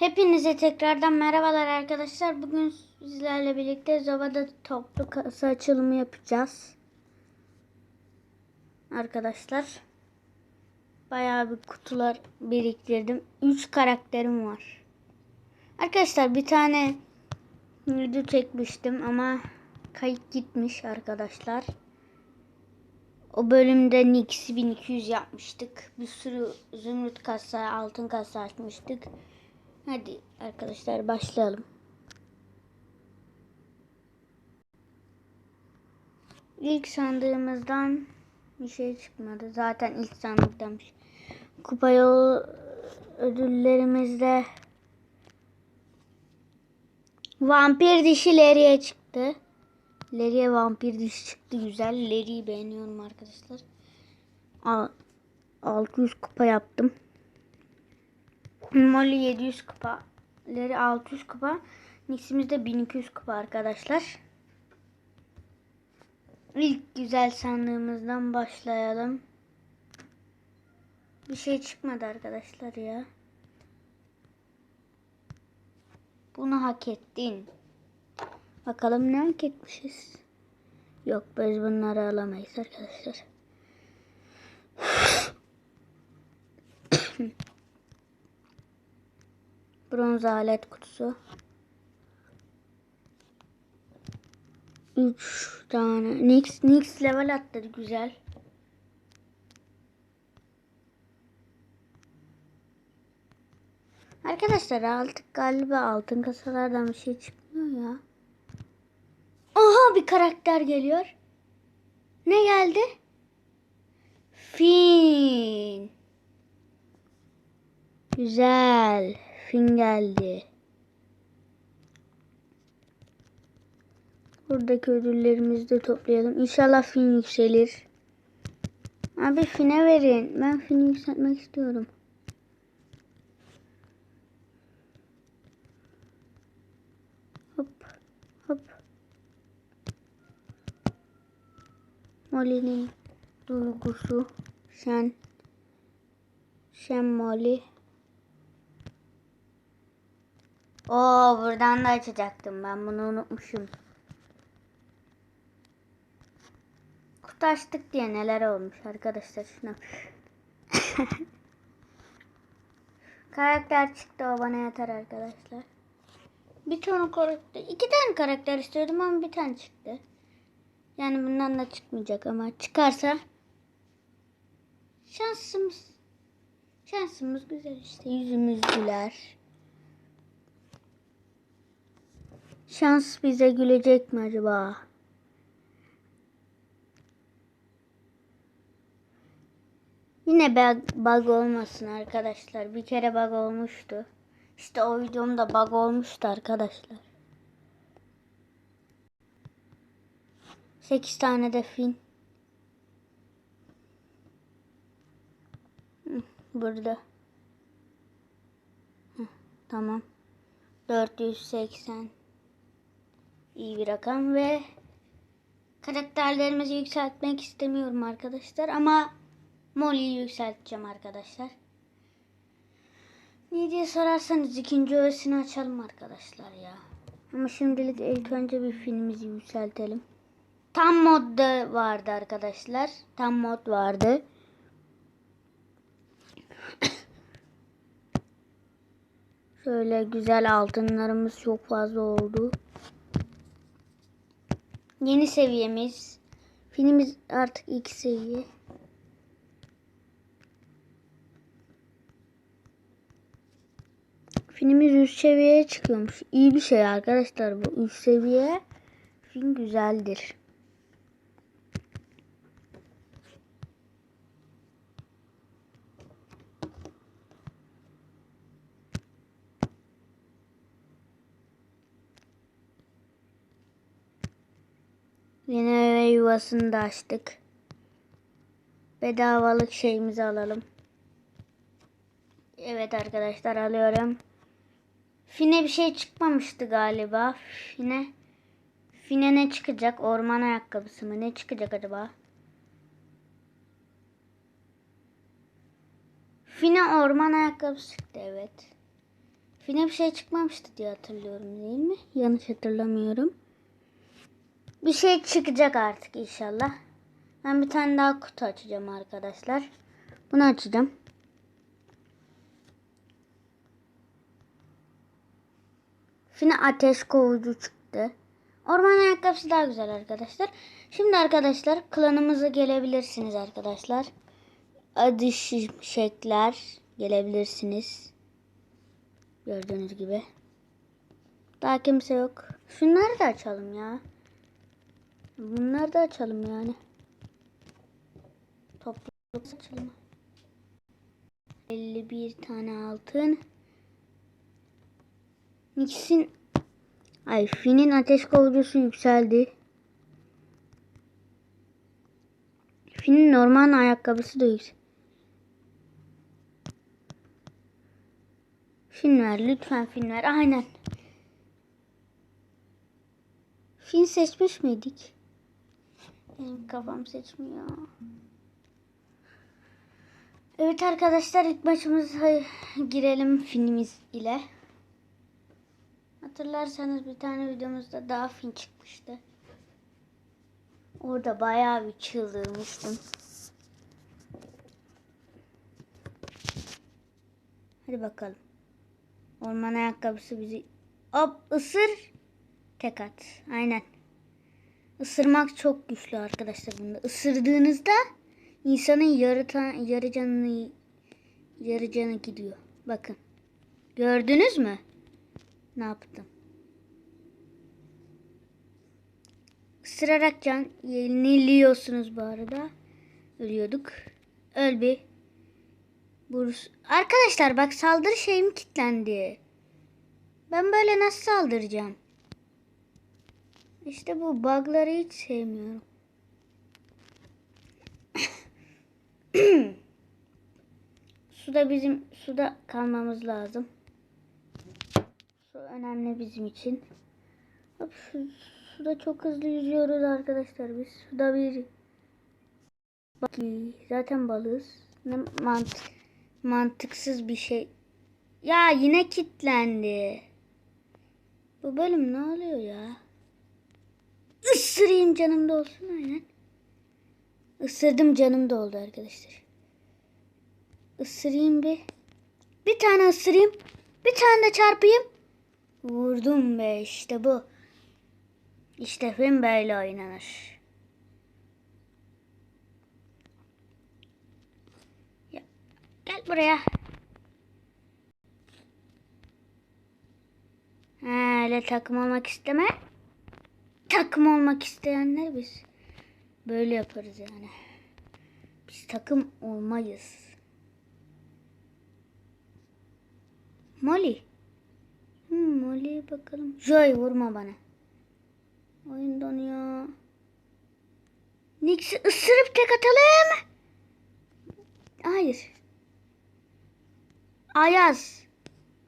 Hepinize tekrardan merhabalar arkadaşlar. Bugün sizlerle birlikte Zova'da toplu kasa açılımı yapacağız. Arkadaşlar. Bayağı bir kutular biriktirdim. 3 karakterim var. Arkadaşlar bir tane video çekmiştim ama kayıt gitmiş arkadaşlar. O bölümde Nix 1200 yapmıştık. Bir sürü zümrüt kasa, altın kasa açmıştık. Hadi arkadaşlar başlayalım. İlk sandığımızdan bir şey çıkmadı. Zaten ilk sandıktan bir. Kupa yolu ödüllerimizde vampir dişi Leriye çıktı. Leriye vampir dişi çıktı. Güzel. Leri'yi beğeniyorum arkadaşlar. Al- 600 kupa yaptım. Molly 700 kupa. Leri 600 kupa. Nix'imiz de 1200 kupa arkadaşlar. İlk güzel sandığımızdan başlayalım. Bir şey çıkmadı arkadaşlar ya. Bunu hak ettin. Bakalım ne hak etmişiz. Yok biz bunları alamayız arkadaşlar. Bronz alet kutusu. 3 tane. Nix, Nix level atladı güzel. Arkadaşlar artık galiba altın kasalardan bir şey çıkmıyor ya. Aha bir karakter geliyor. Ne geldi? Fin. Güzel. Fin geldi. Buradaki ödüllerimizi de toplayalım. İnşallah fin yükselir. Abi fine verin. Ben fini yükseltmek istiyorum. Hop. Hop. Molly'nin duygusu. Sen. Sen Molly. Oo buradan da açacaktım. Ben bunu unutmuşum. Kutu açtık diye neler olmuş arkadaşlar şuna. karakter çıktı o bana yeter arkadaşlar. Bir tane karakter. iki tane karakter istiyordum ama bir tane çıktı. Yani bundan da çıkmayacak ama çıkarsa şansımız şansımız güzel işte yüzümüz güler. Şans bize gülecek mi acaba? Yine bug, olmasın arkadaşlar. Bir kere bug olmuştu. İşte o videomda bug olmuştu arkadaşlar. 8 tane de fin. Burada. Hı, Tamam. 480 iyi bir rakam ve karakterlerimizi yükseltmek istemiyorum arkadaşlar ama Molly'yi yükselteceğim arkadaşlar. Niye diye sorarsanız ikinci öğesini açalım arkadaşlar ya. Ama şimdilik ilk önce bir filmimizi yükseltelim. Tam modda vardı arkadaşlar. Tam mod vardı. Şöyle güzel altınlarımız çok fazla oldu. Yeni seviyemiz. Filmimiz artık iki seviye. Filmimiz üst seviyeye çıkıyormuş. İyi bir şey arkadaşlar bu. Üst seviye film güzeldir. Yeni eve yuvasını da açtık. Bedavalık şeyimizi alalım. Evet arkadaşlar alıyorum. Fine bir şey çıkmamıştı galiba. Fine Fine ne çıkacak? Orman ayakkabısı mı? Ne çıkacak acaba? Fine orman ayakkabısı çıktı evet. Fine bir şey çıkmamıştı diye hatırlıyorum değil mi? Yanlış hatırlamıyorum. Bir şey çıkacak artık inşallah. Ben bir tane daha kutu açacağım arkadaşlar. Bunu açacağım. Fine ateş kovucu çıktı. Orman ayakkabısı daha güzel arkadaşlar. Şimdi arkadaşlar klanımıza gelebilirsiniz arkadaşlar. Adı şekler gelebilirsiniz. Gördüğünüz gibi. Daha kimse yok. Şunları da açalım ya. Bunları da açalım yani. Topluluk açalım. 51 tane altın. Nix'in Ay Finn'in ateş kovucusu yükseldi. Finn'in normal ayakkabısı da yükseldi. Fin ver lütfen fin ver. Aynen. Fin seçmiş miydik? Kafam seçmiyor. Evet arkadaşlar ilk maçımıza girelim filmimiz ile. Hatırlarsanız bir tane videomuzda daha fin çıkmıştı. Orada bayağı bir çıldırmıştım. Hadi bakalım. Orman ayakkabısı bizi... Hop ısır. Tek at. Aynen. Isırmak çok güçlü arkadaşlar bunda. Isırdığınızda insanın yarı, ta- yarı canını yarı canı gidiyor. Bakın. Gördünüz mü? Ne yaptım? Isırarak can yeniliyorsunuz bu arada. Ölüyorduk. Öl bir. Burus. Arkadaşlar bak saldırı şeyim kilitlendi. Ben böyle nasıl saldıracağım? İşte bu bug'ları hiç sevmiyorum. suda bizim suda kalmamız lazım. Su önemli bizim için. Hop, şu, suda çok hızlı yüzüyoruz arkadaşlar biz. Suda bir Bak zaten balığız. Ne mantık mantıksız bir şey. Ya yine kilitlendi. Bu bölüm ne oluyor ya? Isırayım canımda olsun aynen. Isırdım canım da oldu arkadaşlar. Isırayım bir. Bir tane ısırayım. Bir tane de çarpayım. Vurdum be işte bu. İşte film böyle oynanır. Ya, gel buraya. Ha, öyle takım olmak isteme. Takım olmak isteyenler biz. Böyle yaparız yani. Biz takım olmayız. Molly. Hmm, Molly bakalım. Joy vurma bana. Oyun donuyor. Nix'i ısırıp tek atalım. Hayır. Ayaz.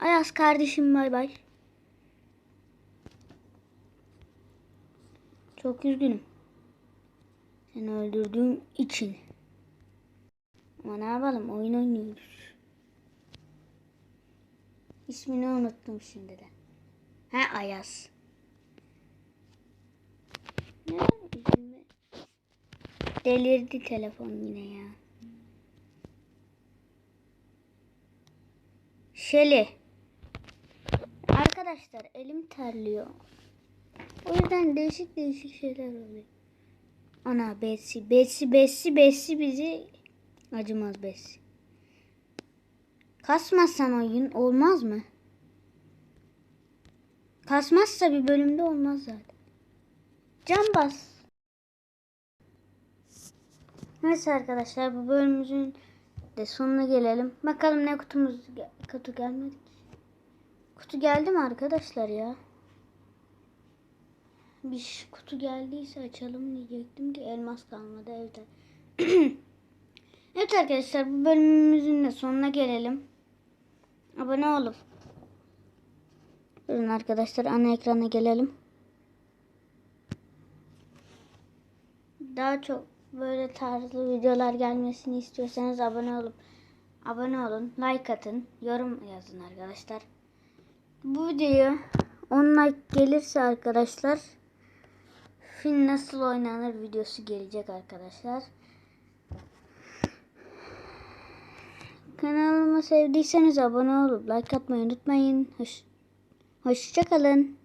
Ayaz kardeşim bay bay. Çok üzgünüm. Seni öldürdüğüm için. Ama ne yapalım oyun oynuyoruz. İsmini unuttum şimdi de. Ha Ayaz. Delirdi telefon yine ya. Şeli. Arkadaşlar elim terliyor. O yüzden değişik değişik şeyler oluyor. Ana Besi, Besi, Besi, Besi bizi acımaz Besi. Kasmazsan oyun olmaz mı? Kasmazsa bir bölümde olmaz zaten. Can bas. Neyse arkadaşlar bu bölümümüzün de sonuna gelelim. Bakalım ne kutumuz kutu gelmedi. Kutu geldi mi arkadaşlar ya? Bir kutu geldiyse açalım diyecektim ki elmas kalmadı evde. evet arkadaşlar bu bölümümüzün de sonuna gelelim. Abone olup Durun arkadaşlar ana ekrana gelelim. Daha çok böyle tarzlı videolar gelmesini istiyorsanız abone olup abone olun, like atın, yorum yazın arkadaşlar. Bu videoya 10 like gelirse arkadaşlar film nasıl oynanır videosu gelecek arkadaşlar. Kanalıma sevdiyseniz abone olup like atmayı unutmayın. Hoş, hoşça kalın.